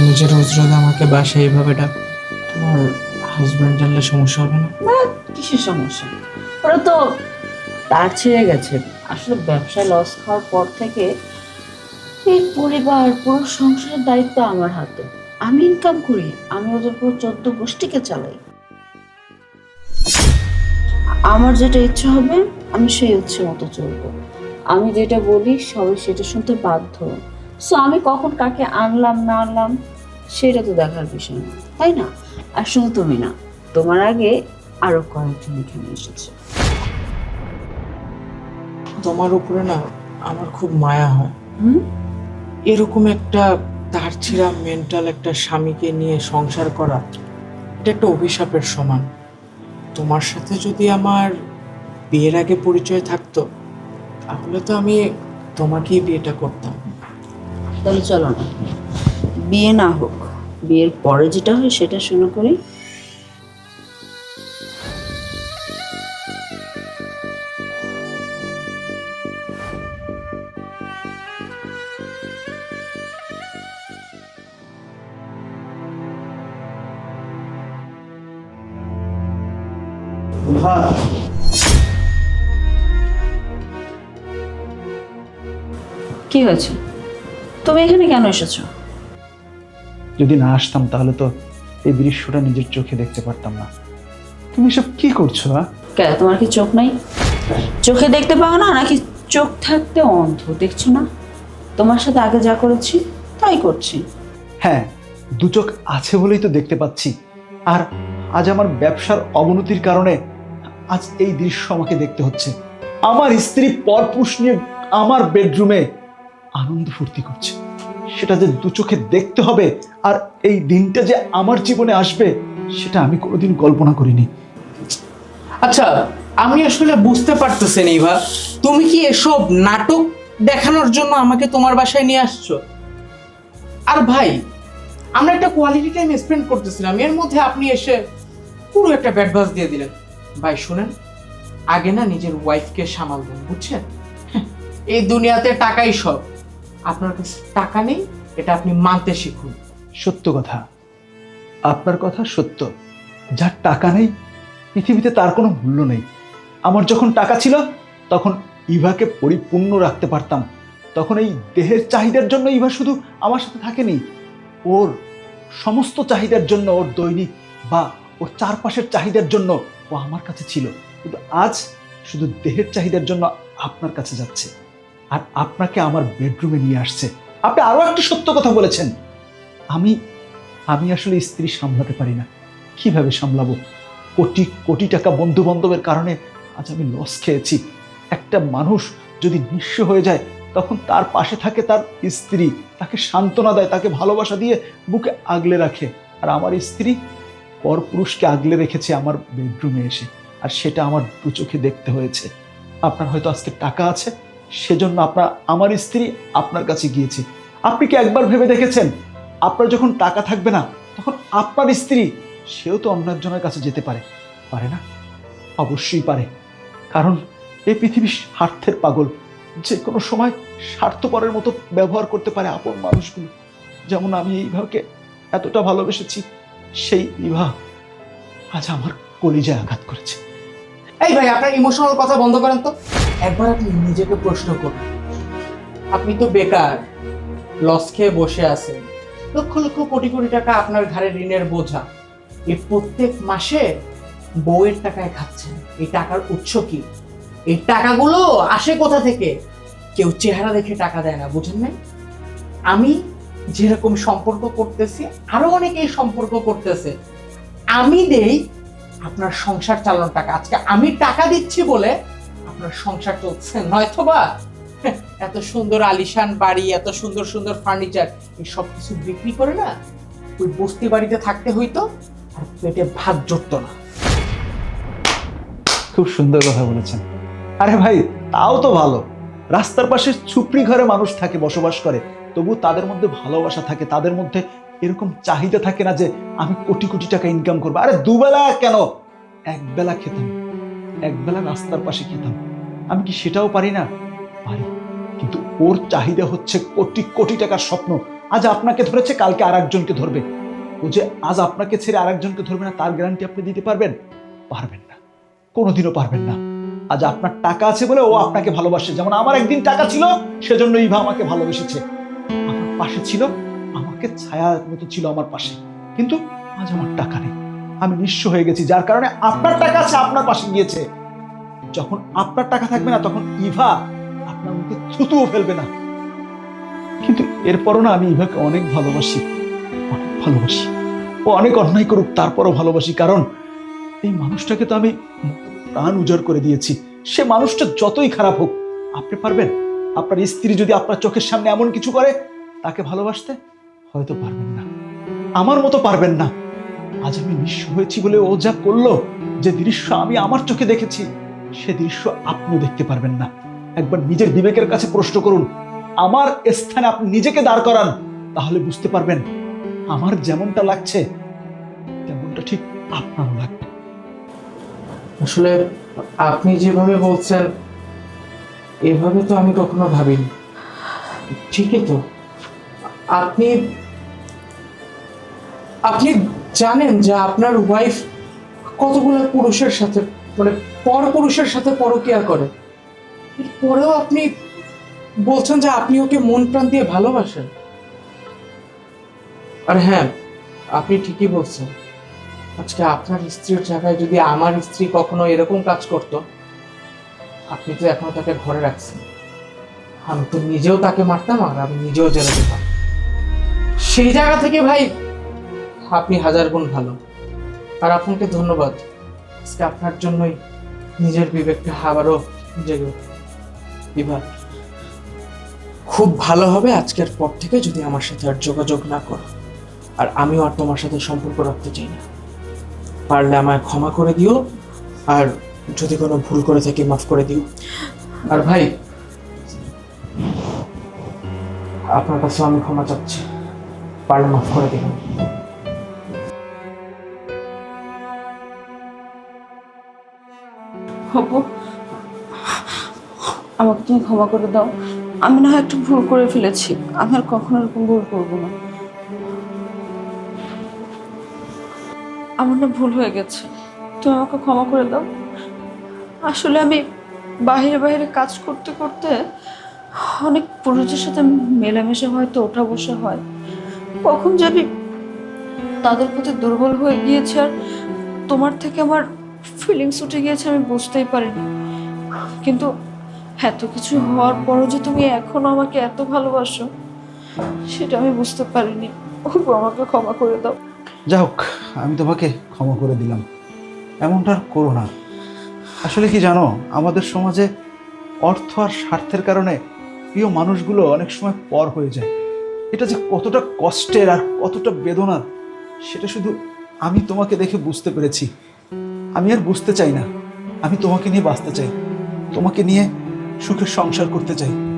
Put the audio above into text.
তুমি যে আমাকে বাসায় এইভাবে ডাক, তোমার হাজব্যান্ড জানলে সমস্যা হবে না? না, কিসের সমস্যা? ওরা তো তার ছেড়ে গেছে। আসলে ব্যবসায় লস খাওয়ার পর থেকে এই পরিবার, পুরো সংসারের দায়িত্ব আমার হাতে। আমি ইনকাম করি, আমি ওদের পুরো চোদ্দ গোষ্ঠীকে চালাই। আমার যেটা ইচ্ছা হবে, আমি সেই ইচ্ছে মতো চলবো। আমি যেটা বলি, সবাই সেটা শুনতে বাধ্য। সো আমি কখন কাকে আনলাম না আনলাম সেটা তো দেখার বিষয় না। তাই না? আর শুধু তুমি না তোমার আগে আরও কয়েকজন এখানে এসেছে। তোমার উপরে না আমার খুব মায়া হয়। হুম? এরকম একটা তার ছিঁড়া মেন্টাল একটা স্বামীকে নিয়ে সংসার করা এটা একটা অভিশাপের সমান। তোমার সাথে যদি আমার বিয়ের আগে পরিচয় থাকতো তাহলে তো আমি তোমাকেই বিয়েটা করতাম। তাহলে চলো না। বিয়ে না হোক বিয়ের পরে যেটা হয় সেটা শুরু করি। কি হয়েছে? তুমি এখানে কেন এসেছ? যদি না আসতাম তাহলে তো এই দৃশ্যটা নিজের চোখে দেখতে পারতাম না। তুমি এসব কি করছ কেন তোমার কি চোখ নাই? চোখে দেখতে পাও না নাকি চোখ থাকতে অন্ধ? দেখছ না? তোমার সাথে আগে যা করেছি তাই করছি। হ্যাঁ দু চোখ আছে বলেই তো দেখতে পাচ্ছি। আর আজ আমার ব্যবসার অবনতির কারণে আজ এই দৃশ্য আমাকে দেখতে হচ্ছে। আমার স্ত্রী পরপুষ নিয়ে আমার বেডরুমে আনন্দ ফুর্তি করছে। সেটা যে দু চোখে দেখতে হবে আর এই দিনটা যে আমার জীবনে আসবে, সেটা আমি কোনোদিন কল্পনা করিনি। আচ্ছা আমি আসলে বুঝতে পারতেছি না তুমি কি এসব নাটক দেখানোর জন্য আমাকে তোমার বাসায় নিয়ে আসছো? আর ভাই, আমরা একটা কোয়ালিটি টাইম স্পেন্ড করতেছিলাম, এর মধ্যে আপনি এসে পুরো একটা ব্যাড বাস দিয়ে দিলেন। ভাই, শুনেন, আগে না নিজের ওয়াইফকে সামালবেন বুঝছেন? এই দুনিয়াতে টাকাই সব। আপনার কাছে টাকা নেই, এটা আপনি মানতে শিখুন। সত্য কথা। আপনার কথা সত্য। যার টাকা নেই, পৃথিবীতে তার কোনো মূল্য নেই। আমার যখন টাকা ছিল, তখন ইভাকে পরিপূর্ণ রাখতে পারতাম। তখন এই দেহের চাহিদার জন্য ইভা শুধু আমার সাথে থাকেনি। ওর সমস্ত চাহিদার জন্য, ওর দৈনিক বা ওর চারপাশের চাহিদার জন্য ও আমার কাছে ছিল। কিন্তু আজ শুধু দেহের চাহিদার জন্য আপনার কাছে যাচ্ছে। আর আপনাকে আমার বেডরুমে নিয়ে আসছে। আপনি আরও একটা সত্য কথা বলেছেন। আমি আমি আসলে স্ত্রী সামলাতে পারি না। কীভাবে সামলাবো? কোটি কোটি টাকা বন্ধু বান্ধবের কারণে আজ আমি লস খেয়েছি। একটা মানুষ যদি নিঃস্ব হয়ে যায়, তখন তার পাশে থাকে তার স্ত্রী। তাকে সান্ত্বনা দেয়, তাকে ভালোবাসা দিয়ে বুকে আগলে রাখে। আর আমার স্ত্রী পরপুরুষকে আগলে রেখেছে আমার বেডরুমে এসে। আর সেটা আমার দু চোখে দেখতে হয়েছে। আপনার হয়তো আজকে টাকা আছে। সেজন্য আপনার, আমার স্ত্রী আপনার কাছে গিয়েছে। আপনি কি একবার ভেবে দেখেছেন? আপনার যখন টাকা থাকবে না, তখন আপনার স্ত্রী, সেও তো অন্য একজনের কাছে যেতে পারে। পারে না? অবশ্যই পারে। কারণ এই পৃথিবী স্বার্থের পাগল। যে কোনো সময় স্বার্থপরের মতো ব্যবহার করতে পারে আপন মানুষগুলো। যেমন আমি এই ইভাকে এতটা ভালোবেসেছি, সেই ইভা আজ আমার কলিজায় আঘাত করেছে। এই ভাই, আপনার ইমোশনাল কথা বন্ধ করেন তো। একবার আপনি নিজেকে প্রশ্ন করুন। আপনি তো বেকার লস খেয়ে বসে আছেন। লক্ষ লক্ষ কোটি কোটি টাকা আপনার ঘাড়ে ঋণের বোঝা। এই প্রত্যেক মাসে বউয়ের টাকায় খাচ্ছেন। এই টাকার উৎস কি? এই টাকাগুলো আসে কোথা থেকে? কেউ চেহারা দেখে টাকা দেয় না, বুঝেন নাই? আমি যেরকম সম্পর্ক করতেছি, আরও অনেকেই সম্পর্ক করতেছে। আমি দেই আপনার সংসার চালানোর টাকা। আজকে আমি টাকা দিচ্ছি বলে আপনার সংসার চলছে, নয়তোবা এত সুন্দর আলিশান বাড়ি, এত সুন্দর সুন্দর ফার্নিচার এই সব কিছু বিক্রি করে না, ওই বস্তি বাড়িতে থাকতে হইতো আর পেটে ভাত জুটতো না। খুব সুন্দর কথা বলেছেন। আরে ভাই, তাও তো ভালো। রাস্তার পাশে ছুপড়ি ঘরে মানুষ থাকে, বসবাস করে। তবু তাদের মধ্যে ভালোবাসা থাকে, তাদের মধ্যে এরকম চাহিদা থাকে না যে আমি কোটি কোটি টাকা ইনকাম করব। আরে দুবেলা কেন? একবেলা খেতাম, একবেলা রাস্তার পাশে খেতাম। আমি কি সেটাও পারি না? পারি। কিন্তু ওর চাহিদা হচ্ছে কোটি কোটি টাকার স্বপ্ন। আজ আপনাকে ধরেছে, কালকে আর একজনকে ধরবে। ও যে আজ আপনাকে ছেড়ে আর একজনকে ধরবে না, তার গ্যারান্টি আপনি দিতে পারবেন? পারবেন না। কোনোদিনও পারবেন না। আজ আপনার টাকা আছে বলে ও আপনাকে ভালোবাসে। যেমন আমার একদিন টাকা ছিল, সেজন্য ইভা আমাকে ভালোবেসেছে। আমার পাশে ছিল, আমাকে ছায়ার মতো ছিল আমার পাশে। কিন্তু আজ আমার টাকা নেই। আমি নিঃস্ব হয়ে গেছি, যার কারণে আপনার টাকা আছে, আপনার পাশে গিয়েছে। যখন আপনার টাকা থাকবে না, তখন ইভা আপনার মুখে থুতুও ফেলবে না। কিন্তু এরপরও না আমি ইভাকে অনেক ভালোবাসি অনেক ভালোবাসি। ও অনেক অন্যায় করুক, তারপরও ভালোবাসি। কারণ এই মানুষটাকে তো আমি প্রাণ উজাড় করে দিয়েছি। সে মানুষটা যতই খারাপ হোক, আপনি পারবেন? আপনার স্ত্রী যদি আপনার চোখের সামনে এমন কিছু করে, তাকে ভালোবাসতে হয়তো পারবেন না। আমার মতো পারবেন না। আজ আমি নিঃস্ব হয়েছি বলে ও যা করল, যে দৃশ্য আমি আমার চোখে দেখেছি সে দৃশ্য আপনি দেখতে পারবেন না। একবার নিজের বিবেকের কাছে প্রশ্ন করুন, আমার স্থানে আপনি নিজেকে দাঁড় করান, তাহলে বুঝতে পারবেন আমার যেমনটা লাগছে, তেমনটা ঠিক আপনারও লাগবে। আসলে আপনি যেভাবে বলছেন, এভাবে তো আমি কখনো ভাবিনি। ঠিকই তো। আপনি আপনি জানেন যে আপনার ওয়াইফ কতগুলো পুরুষের সাথে মানে পর পুরুষের সাথে পরকিয়া করে। পরেও আপনি বলছেন যে আপনি ওকে মন প্রাণ দিয়ে ভালোবাসেন। আর হ্যাঁ আপনি ঠিকই বলছেন। আজকে আপনার স্ত্রীর জায়গায় যদি আমার স্ত্রী কখনো এরকম কাজ করত, আপনি তো এখনও তাকে ঘরে রাখছেন। আমি তো নিজেও তাকে মারতাম আর আমি নিজেও জেলে যেতাম। সেই জায়গা থেকে ভাই, আপনি হাজার গুণ ভালো। আর আপনাকে ধন্যবাদ। আজকে আপনার জন্যই নিজের বিবেকটা আবারও জেগে। এবার খুব ভালো হবে আজকের পর থেকে যদি আমার সাথে আর যোগাযোগ না করো। আর আমিও আর তোমার সাথে সম্পর্ক রাখতে চাই না। পারলে আমায় ক্ষমা করে দিও, আর যদি কোনো ভুল করে থাকি মাফ করে দিও। আর ভাই, আপনার কাছে আমি ক্ষমা চাচ্ছি। পারলে মাফ করে দিবেন। হবু আমাকে তুমি ক্ষমা করে দাও। আমি না হয় একটু ভুল করে ফেলেছি। আমি আর কখনো এরকম ভুল করব না। আমার না ভুল হয়ে গেছে। তুমি আমাকে ক্ষমা করে দাও। আসলে আমি বাইরে বাইরে কাজ করতে করতে অনেক পুরুষের সাথে মেলামেশা হয়তো ওঠা বসা হয়। কখন যাবি তাদের প্রতি দুর্বল হয়ে গিয়েছে আর তোমার থেকে আমার ফিলিংস উঠে গিয়েছে, আমি বুঝতেই পারিনি। কিন্তু এত কিছু হওয়ার পরও যে তুমি এখনও আমাকে এত ভালোবাসো, সেটা আমি বুঝতে পারিনি। ওপু আমাকে ক্ষমা করে দাও। যা হোক, আমি তোমাকে ক্ষমা করে দিলাম। এমনটা আর করো না। আসলে কি জানো, আমাদের সমাজে অর্থ আর স্বার্থের কারণে প্রিয় মানুষগুলো অনেক সময় পর হয়ে যায়। এটা যে কতটা কষ্টের আর কতটা বেদনার, সেটা শুধু আমি তোমাকে দেখে বুঝতে পেরেছি। আমি আর বুঝতে চাই না। আমি তোমাকে নিয়ে বাঁচতে চাই। তোমাকে নিয়ে সুখের সংসার করতে চাই।